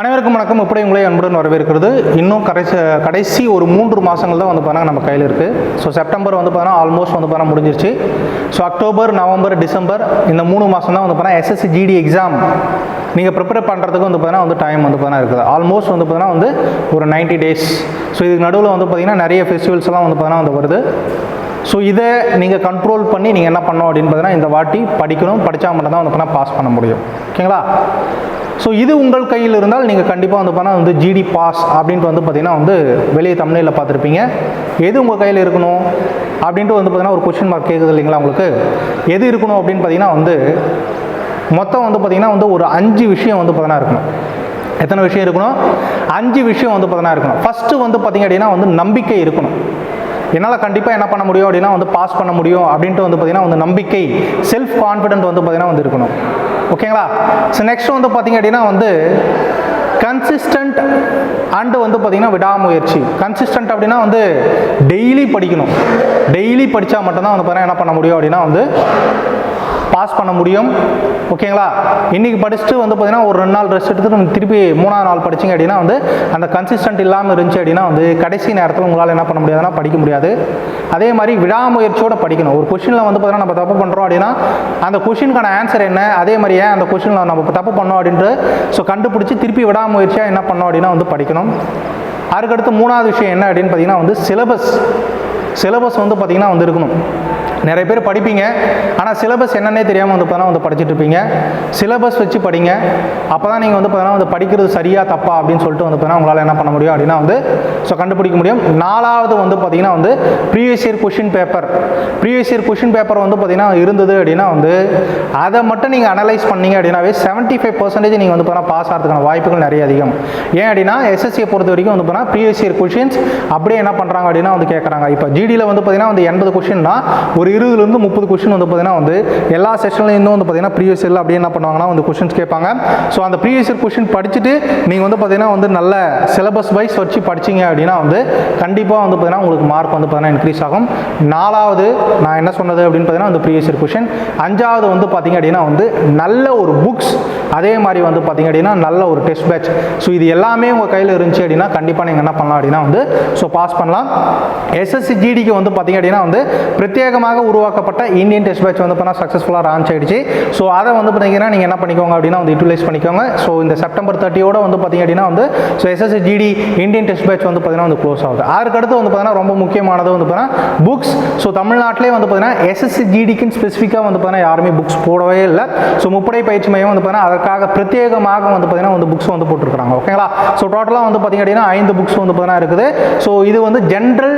அனைவருக்கும் வணக்கம். இப்படி உங்களை அன்புடன் வரவேற்கிறது. இன்னும் கடைசி கடைசி ஒரு மூன்று மாதங்கள் தான் வந்து பார்த்தீங்கன்னா நம்ம கையில் இருக்குது ஸோ செப்டம்பர் வந்து பார்த்தீங்கன்னா ஆல்மோஸ்ட் வந்து பார்த்தீங்கன்னா முடிஞ்சிருச்சு. ஸோ அக்டோபர் நவம்பர் டிசம்பர் இந்த மூணு மாதம் தான் வந்து பார்த்தீங்கன்னா எஸ்எஸ்சி ஜிடி எக்ஸாம் நீங்கள் ப்ரிப்பேர் பண்ணுறதுக்கு வந்து பார்த்தீங்கன்னா வந்து டைம் வந்து பார்த்தீங்கன்னா இருக்குது. ஆல்மோஸ்ட் வந்து பார்த்தீங்கன்னா வந்து ஒரு 90 டேஸ் ஸோ இதுக்கு நடுவில் வந்து பார்த்தீங்கன்னா நிறைய ஃபெஸ்டிவல்ஸ் எல்லாம் வந்து பார்த்தீங்கன்னா வந்து வருது. ஸோ இதை நீங்கள் கண்ட்ரோல் பண்ணி நீங்கள் என்ன பண்ணணும் அப்படின்னு பார்த்தீங்கன்னா இந்த வாட்டி படிக்கணும் படித்தா மட்டும்தான் வந்து பார்த்தீங்கன்னா பாஸ் பண்ண முடியும். ஓகேங்களா? ஸோ இது உங்கள் கையில் இருந்தால் நீங்கள் கண்டிப்பாக வந்து பார்த்தா வந்து ஜிடி பாஸ் அப்படின்ட்டு வந்து பார்த்தீங்கன்னா வந்து வெளியே தமிழில் பார்த்துருப்பீங்க. எது உங்கள் கையில் இருக்கணும் அப்படின்ட்டு வந்து பார்த்தீங்கன்னா ஒரு கொஷின் மார்க் கேட்குது இல்லைங்களா உங்களுக்கு? எது இருக்கணும் அப்படின்னு பார்த்தீங்கன்னா வந்து மொத்தம் வந்து பார்த்தீங்கன்னா வந்து ஒரு அஞ்சு விஷயம் வந்து பார்த்தீங்கன்னா இருக்கணும். எத்தனை விஷயம் இருக்கணும்? அஞ்சு விஷயம் வந்து பார்த்தீங்கன்னா இருக்கணும். ஃபஸ்ட்டு வந்து பார்த்தீங்க அப்படின்னா வந்து நம்பிக்கை இருக்கணும். என்னால் கண்டிப்பாக என்ன பண்ண முடியும் அப்படின்னா வந்து பாஸ் பண்ண முடியும் அப்படின்ட்டு வந்து பார்த்தீங்கன்னா வந்து நம்பிக்கை செல்ஃப் கான்ஃபிடென்ட் வந்து பார்த்தீங்கன்னா வந்து இருக்கணும். ஓகேங்களா? ஸோ நெக்ஸ்ட் வந்து பார்த்தீங்க அப்படின்னா வந்து கன்சிஸ்டன்ட் அண்டு வந்து பார்த்தீங்கன்னா விடாமுயற்சி. கன்சிஸ்டன்ட் அப்படின்னா வந்து டெய்லி படிக்கணும். டெய்லி படித்தா மட்டும்தான் வந்து பார்த்தீங்கன்னா என்ன பண்ண முடியும் அப்படின்னா வந்து பண்ண முடியும். ஓகேங்களா? இன்றைக்கி படிச்சுட்டு வந்து பார்த்தீங்கன்னா ஒரு ரெண்டு நாள் ரெஸ்ட் எடுத்து திருப்பி மூணாவது நாள் படிச்சிங்க அப்படின்னா வந்து அந்த கன்சிஸ்டன்ட் இல்லாமல் இருந்துச்சு அப்படின்னா வந்து கடைசி நேரத்தில் உங்களால் என்ன பண்ண முடியாதுன்னா படிக்க முடியாது. அதே மாதிரி விடாமுயற்சியோடு படிக்கணும். ஒரு கொஷினில் வந்து பார்த்தீங்கன்னா நம்ம தப்பு பண்ணுறோம் அப்படின்னா அந்த கொஷினுக்கான ஆன்சர் என்ன? அதே மாதிரி ஏன் அந்த கொஷினில் நம்ம தப்பு பண்ணோம் அப்படின்ட்டு ஸோ கண்டுபிடிச்சி திருப்பி விடாமுயற்சியாக என்ன பண்ணோம் அப்படின்னா வந்து படிக்கணும். அதுக்கடுத்து மூணாவது விஷயம் என்ன அப்படின்னு பார்த்தீங்கன்னா வந்து சிலபஸ் சிலபஸ் வந்து பார்த்தீங்கன்னா வந்து இருக்கணும். நிறைய பேர் படிப்பீங்க. ஆனால் சிலபஸ் என்னன்னே தெரியாமல் வந்து பார்த்தா வந்து படிச்சுட்டு இருப்பீங்க. சிலபஸ் வச்சு படிங்க. அப்போ தான் நீங்கள் வந்து பார்த்தீங்கன்னா வந்து படிக்கிறது சரியா தப்பா அப்படின்னு சொல்லிட்டு வந்து பார்த்தீங்கன்னா உங்களால் என்ன பண்ண முடியும் அப்படின்னா வந்து ஸோ கண்டுபிடிக்க முடியும். நாலாவது வந்து பார்த்தீங்கன்னா வந்து previous year question paper previous year question paper வந்து பார்த்தீங்கன்னா இருந்தது அப்படின்னா வந்து அதை மட்டும் நீங்கள் அனலைஸ் பண்ணீங்க அப்படின்னாவே செவன்ட்டி ஃபைவ் பர்சன்டேஜ் நீங்கள் வந்து பார்த்தீங்கன்னா பாஸ் ஆகிறதுக்கான வாய்ப்புகள் நிறைய அதிகம். ஏன் அப்படின்னா எஸ்எஸ்சியை பொறுத்த வரைக்கும் வந்து பார்த்தீங்கன்னா ப்ரீவியஸ் இயர் கொஷின்ஸ் அப்படியே என்ன பண்ணுறாங்க அப்படின்னா வந்து கேட்குறாங்க இப்போ ஜிடியில் வந்து பார்த்தீங்கன்னா வந்து எண்பது கொஷின்னா ஒரு இருபதுலேருந்து முப்பது கொஷின் வந்து பார்த்தீங்கன்னா வந்து எல்லா செஷன்லேருந்தும் வந்து பார்த்தீங்கன்னா ப்ரீவியஸ் இயரில் அப்படியே என்ன பண்ணுவாங்கன்னா வந்து கொஷின்ஸ் கேட்பாங்க. ஸோ அந்த ப்ரீவியஸ் இயர் கொஷின் படிச்சுட்டு நீங்கள் வந்து பார்த்தீங்கன்னா வந்து நல்ல சிலபஸ் வைஸ் வச்சு படிச்சீங்க அப்படின்னா வந்து கண்டிப்பாக வந்து பார்த்தீங்கன்னா உங்களுக்கு மார்க் வந்து பார்த்தீங்கன்னா இன்க்ரீஸ் ஆகும். நாலாவது நான் என்ன சொன்னது அப்படின்னு பார்த்தீங்கன்னா வந்து ப்ரீவியஸ் இயர் கொஷின் அஞ்சாவது வந்து பார்த்தீங்க அப்படின்னா வந்து நல்ல ஒரு புக்ஸ் அதே மாதிரி வந்து பார்த்தீங்க அப்படின்னா நல்ல ஒரு டெஸ்ட் பேட்ச் ஸோ இது எல்லாமே உங்கள் கையில் இருந்துச்சு அப்படின்னா கண்டிப்பாக நீங்கள் என்ன பண்ணலாம் அப்படின்னா வந்து ஸோ பாஸ் பண்ணலாம். எஸ்எஸ்சி ஜிடிக்கு வந்து பார்த்தீங்க அப்படின்னா வந்து பிரத்யேகமாக உருவாக்கப்பட்ட இந்தியன் டெஸ்ட் பேட்ச் வந்து பார்த்தா சக்ஸஸ்ஃபுல்லாக லான்ச் ஆயிடுச்சு. ஸோ அதை வந்து பார்த்தீங்கன்னா நீங்கள் என்ன பண்ணிக்கோங்க அப்படின்னா வந்து யூட்டிலைஸ் பண்ணிக்கோங்க. ஸோ இந்த செப்டம்பர் தேர்ட்டியோட வந்து பார்த்தீங்க அப்படின்னா வந்து so SSC GD Indian test batch வந்து பார்த்தீங்கன்னா வந்து க்ளோஸ் ஆகுது. அதுக்கடுத்து வந்து பார்த்தீங்கன்னா ரொம்ப முக்கியமானது வந்து பார்த்தீங்கன்னா புக்ஸ் ஸோ தமிழ்நாட்டிலே வந்து பார்த்தீங்கன்னா எஸ்எஸ்சி ஜிடிக்குன்னு ஸ்பெசிஃபிக்காக வந்து பார்த்தீங்கன்னா யாருமே புக்ஸ் போடவே இல்லை. ஸோ முப்படை பயிற்சி மையம் வந்து பார்த்தீங்கன்னா அதற்காக பிரத்யேகமாக வந்து பார்த்தீங்கன்னா வந்து புக்ஸ் வந்து போட்டிருக்காங்க ஓகேங்களா ஸோ டோட்டலாக வந்து பார்த்தீங்க அப்படின்னா ஐந்து புக்ஸ் வந்து பார்த்தீங்கன்னா இருக்குது. ஸோ இது வந்து ஜென்ரல்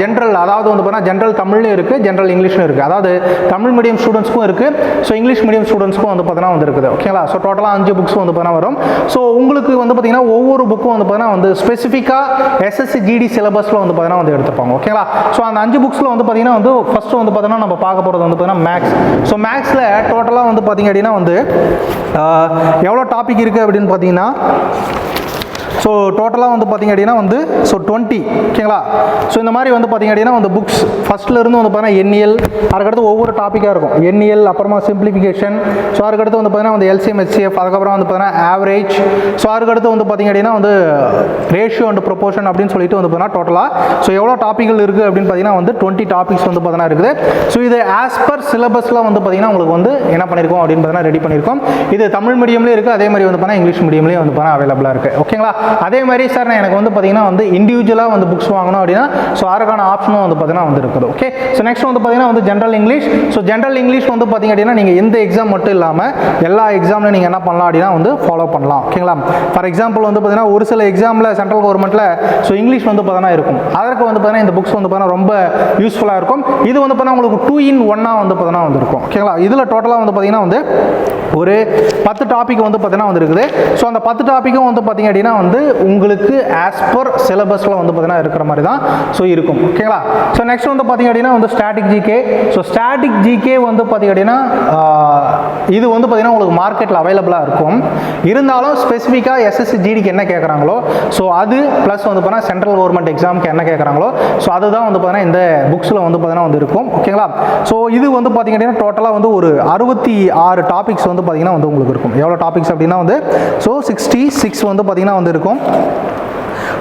ஜென்ரல் அதாவது வந்து பார்த்தீங்கன்னா ஜென்ரல் தமிழ்லையும் இருக்குது ஜென்ரல் இங்கிலீஷ்லையும் இருக்குது அதாவது தமிழ் மீடியம் ஸ்டூடெண்ட்ஸ்க்கும் இருக்குது ஸோ இங்கிலீஷ் மீடியம் ஸ்டூடெண்ட்ஸ்க்கும் வந்து பார்த்தீங்கன்னா வந்து இருக்குது. ஓகேங்களா ஸோ டோட்டலாக அஞ்சு புக்ஸ் வந்து பார்த்தீங்கன்னா வரும். ஸோ உங்களுக்கு வந்து பார்த்தீங்கன்னா ஒவ்வொரு புக்கும் வந்து பார்த்தீங்கன்னா வந்து ஸ்பெசிஃபிக்காக எஸ்எஸ்சி ஜிடி சிலபஸில் வந்து பார்த்தீங்கன்னா வந்து எடுத்துப்பாங்க. ஓகேங்களா ஸோ அந்த அஞ்சு புக்ஸில் வந்து பார்த்தீங்கன்னா வந்து ஃபஸ்ட்டு வந்து பார்த்தீங்கன்னா நம்ம பார்க்க போகிறது வந்து பார்த்தீங்கன்னா மேக்ஸ் ஸோ மேக்ஸில் டோட்டலாக வந்து பார்த்தீங்க அப்படின்னா வந்து எவ்வளோ டாபிக் இருக்குது அப்படின்னு பார்த்தீங்கன்னா ஸோ டோட்டலாக வந்து பார்த்தீங்க அப்படின்னா வந்து ஸோ டுவெண்ட்டி ஓகேங்களா ஸோ இந்த மாதிரி வந்து பார்த்தீங்க அப்படின்னா வந்து புக்ஸ் ஃபஸ்ட்லேருந்து வந்து பார்த்தீங்கன்னா எண்ணியல் அதுக்கடுத்து ஒவ்வொரு டாப்பிக்காக இருக்கும். எண்ணியல் அப்புறமா சிம்பிளிஃபிகேஷன் ஸோ அதுக்கடுத்து வந்து பார்த்தீங்கன்னா வந்து எல்சிஎம் ஹெச்சிஎஃப் அதுக்கப்புறம் வந்து பார்த்திங்கன்னா ஆவரேஜ் ஸோ அதுக்கடுத்து வந்து பார்த்தீங்க அப்படின்னா வந்து ரேஷியோ அண்ட் ப்ரொபோஷன் அப்படின்னு சொல்லிட்டு வந்து பார்த்தீங்கன்னா டோட்டலாக ஸோ எவ்வளோ டாப்பிக்கள் இருக்குது அப்படின்னு பார்த்தீங்கன்னா வந்து டுவெண்ட்டி டாபிக்ஸ் வந்து பார்த்தீங்கன்னா இருக்குது. ஸோ இது ஆஸ் பர் சிலபஸில் வந்து பார்த்தீங்கன்னா உங்களுக்கு வந்து என்ன பண்ணியிருக்கோம் அப்படின்னு பார்த்தீங்கன்னா ரெடி பண்ணியிருக்கோம் இது தமிழ் மீடியம்லேயும் இருக்குது அதே மாதிரி வந்து பார்த்தீங்கன்னா இங்கிலீஷ் மீடியம்லேயும் வந்து பார்த்தீங்கன்னா அவைலபிளாக இருக்குது ஓகேங்களா அதே மாதிரி சார் நான் எனக்கு வந்து பார்த்தீங்கன்னா வந்து இண்டிவிஜுவலாக வந்து புக்ஸ் வாங்கணும் அப்படின்னா ஸோ அதுக்கான ஆப்ஷனும் வந்து பார்த்தீங்கன்னா வந்து இருக்குது. ஓகே ஸோ நெக்ஸ்ட் வந்து பார்த்தீங்கன்னா வந்து general English so general English வந்து பார்த்தீங்க அப்படின்னா நீங்கள் எந்த எக்ஸாம் மட்டும் இல்லாமல் எல்லா எக்ஸாமில் நீங்கள் என்ன பண்ணலாம் அப்படின்னா வந்து ஃபாலோ பண்ணலாம். ஓகேங்களா ஃபார் எக்ஸாம்பிள் வந்து பார்த்தீங்கன்னா ஒரு சில எக்ஸாமில் சென்ட்ரல் கவர்மெண்ட்டில் ஸோ இங்கிலீஷ் வந்து பார்த்தீங்கன்னா இருக்கும். அதற்கு வந்து பார்த்தீங்கன்னா இந்த புக்ஸ் வந்து பார்த்தீங்கன்னா ரொம்ப யூஸ்ஃபுல்லாக இருக்கும். இது வந்து பார்த்தீங்கன்னா உங்களுக்கு டூ இன் ஒன்னாக வந்து பார்த்தீங்கன்னா வந்துருக்கும் ஓகேங்களா இதில் டோட்டலாக வந்து பார்த்தீங்கன்னா வந்து ஒரு பத்து டாபிக் வந்து பார்த்தீங்கன்னா வந்து இருக்குது. ஸோ அந்த பத்து டாப்பிக்கும் வந்து பார்த்தீங்க அப்படின்னா வந்து வந்து உங்களுக்கு ஆஸ் பர் சிலபஸில் வந்து பார்த்தீங்கன்னா இருக்கிற மாதிரி தான் ஸோ இருக்கும் ஓகேங்களா ஸோ நெக்ஸ்ட் வந்து பார்த்தீங்க அப்படின்னா வந்து static GK so static GK வந்து பார்த்தீங்க அப்படின்னா இது வந்து பார்த்தீங்கன்னா உங்களுக்கு மார்க்கெட்டில் அவைலபிளாக இருக்கும். இருந்தாலும் ஸ்பெசிஃபிக்காக எஸ்எஸ்சி ஜிடிக்கு என்ன கேட்குறாங்களோ ஸோ அது ப்ளஸ் வந்து பார்த்தீங்கன்னா சென்ட்ரல் கவர்மெண்ட் எக்ஸாமுக்கு என்ன கேட்குறாங்களோ ஸோ அதுதான் வந்து பார்த்தீங்கன்னா இந்த புக்ஸில் வந்து பார்த்தீங்கன்னா வந்து இருக்கும். ஓகேங்களா ஸோ இது வந்து பார்த்தீங்க அப்படின்னா டோட்டலாக வந்து ஒரு அறுபத்தி ஆறு டாபிக்ஸ் வந்து பார்த்தீங்கன்னா வந்து உங்களுக்கு இருக்கும். எவ்வளோ டாபிக்ஸ் அப்படின்னா வந்து ஸோ சிக்ஸ்டி சிக்ஸ் வந்து பார்த்தீங்கன்னா வந்து இருக்கும். আলাইকুম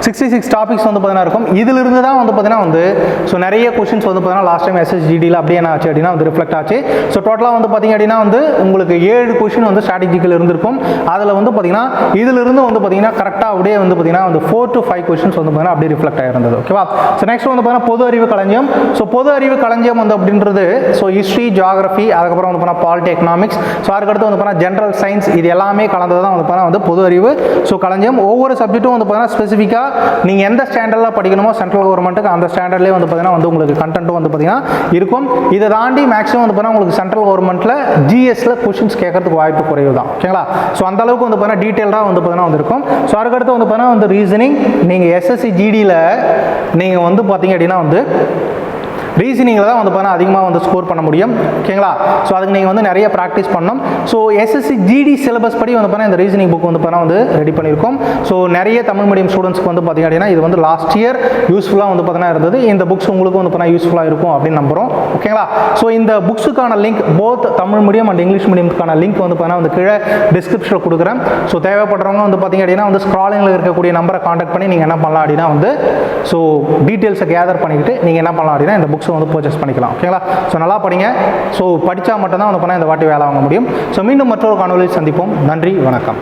சிக்ஸ்டி சிக்ஸ் டாபிக்ஸ் வந்து பார்த்தீங்கன்னா இருக்கும் இதிலிருந்து தான் வந்து பார்த்தீங்கன்னா வந்து ஸோ நிறைய கொஷின்ஸ் வந்து பார்த்தீங்கன்னா லாஸ்ட் டைம் எஸ்எஸ்ஜிடியில் அப்படியே என்ன ஆச்சு அப்படின்னா வந்து ரிஃப்ளெக்ட் ஆச்சு ஸோ டோட்டலாக வந்து பார்த்தீங்க அப்படின்னா வந்து உங்களுக்கு ஏழு கொஷின் வந்து ஸ்ட்ராட்டஜிக்கில் இருந்திருக்கும் அதில் வந்து பார்த்தீங்கன்னா இதிலிருந்து வந்து பார்த்தீங்கன்னா கரெக்டாக அப்படியே வந்து பார்த்தீங்கன்னா வந்து ஃபோர் டு ஃபைவ் கொஷின்ஸ் வந்து பார்த்தீங்கன்னா அப்படியே ரிஃப்ளெக்ட் ஆயிருந்தது ஓகேவா ஸோ நெக்ஸ்ட் வந்து பார்த்தீங்கன்னா பொது அறிவு களஞ்சியம் ஸோ பொது அறிவு களஞ்சியம் வந்து அப்படின்றது ஸோ ஹிஸ்ட்ரி ஜியாகிரஃபி அதுக்கப்புறம் வந்து பார்த்தீங்கன்னா பாலிட்டி எக்கனாமிக்ஸ் ஸோ அதுக்கடுத்து வந்து பார்த்தீங்கன்னா ஜென்ரல் சயின்ஸ் இது எல்லாமே கலந்தது தான் வந்து பார்த்தீங்கன்னா வந்து பொது அறிவு ஸோ களஞ்சியம் ஒவ்வொரு சப்ஜெக்ட்டும் வந்து பார்த்தீங்கன்னா ஸ்பெசிஃபிக்காக நீங்கள் எந்த ஸ்டாண்டர்டில் படிக்கணுமோ சென்ட்ரல் கவர்மெண்ட்டுக்கு அந்த ஸ்டாண்டர்ட்லேயே வந்து பார்த்தீங்கன்னா வந்து உங்களுக்கு கண்டென்ட்டும் வந்து பார்த்தீங்கன்னா இருக்கும். இதை தாண்டி மேக்ஸிமம் வந்து பார்த்தீங்கன்னா உங்களுக்கு சென்ட்ரல் கவர்மெண்ட்டில் ஜிஎஸ்சில் கொஷின்ஸ் கேட்கறதுக்கு வாய்ப்பு குறைவு தான் ஓகேங்களா? ஸோ அந்த அளவுக்கு வந்து பார்த்தீங்கன்னா டீட்டெயிலாக வந்து பார்த்தீங்கன்னா வந்து இருக்கும். ஸோ அதுக்கடுத்து வந்து பார்த்தீங்கன்னா வந்து ரீசனிங் நீங்கள் எஸ்எஸ்சி ஜிடியில் நீங்கள் வந்து பார்த்தீங்க அப்படின்னா வந்து ரீசனிங்கில் தான் வந்து பார்த்தீங்கன்னா அதிகமாக வந்து ஸ்கோர் பண்ண முடியும். ஓகேங்களா? ஸோ அதுக்கு நீங்கள் வந்து நிறைய ப்ராக்டிஸ் பண்ணணும். ஸோ எஸ்எஸ்சி ஜிடி சிலபஸ் படி வந்து பார்த்தீங்கன்னா இந்த ரீசனிங் புக் வந்து பார்த்தீங்கன்னா வந்து ரெடி பண்ணியிருக்கோம். ஸோ நிறைய தமிழ் மீடியம் ஸ்டூடெண்ட்ஸ்க்கு வந்து பார்த்தீங்க அப்படின்னா இது வந்து லாஸ்ட் இயர் யூஸ்ஃபுல்லாக வந்து பார்த்தீங்கன்னா இருந்தது. இந்த புக்ஸ் உங்களுக்கு வந்து பார்த்தீங்கன்னா யூஸ்ஃபுல்லாக இருக்கும் அப்படின்னு நம்புகிறோம் ஓகேங்களா? ஸோ இந்த புக்ஸுக்கான link both Tamil medium and English மீடியம்க்கான link வந்து பார்த்தீங்கன்னா வந்து கீழே டிஸ்கிரிப்ஷனில் கொடுக்குறேன். ஸோ தேவைப்படுறவங்க வந்து பார்த்தீங்க அப்படின்னா வந்து ஸ்க்ராலிங்கில் இருக்கக்கூடிய நம்பரை காண்டாக்ட் பண்ணி நீங்கள் என்ன பண்ணலாம் அப்படின்னா வந்து ஸோ டீட்டெயில்ஸை கேதர் பண்ணிக்கிட்டு நீங்கள் என்ன பண்ணலாம் அப்படின்னா இந்த புக்ஸும் வந்து பர்ச்சேஸ் பண்ணிக்கலாம். ஓகேங்களா ஸோ நல்லா படிங்க. ஸோ படித்தா மட்டும்தான் வந்து பண்ணால் இந்த வாட்டி வேலை வாங்க முடியும். ஸோ மீண்டும் மற்றொரு காணொலியில் சந்திப்போம். நன்றி வணக்கம்.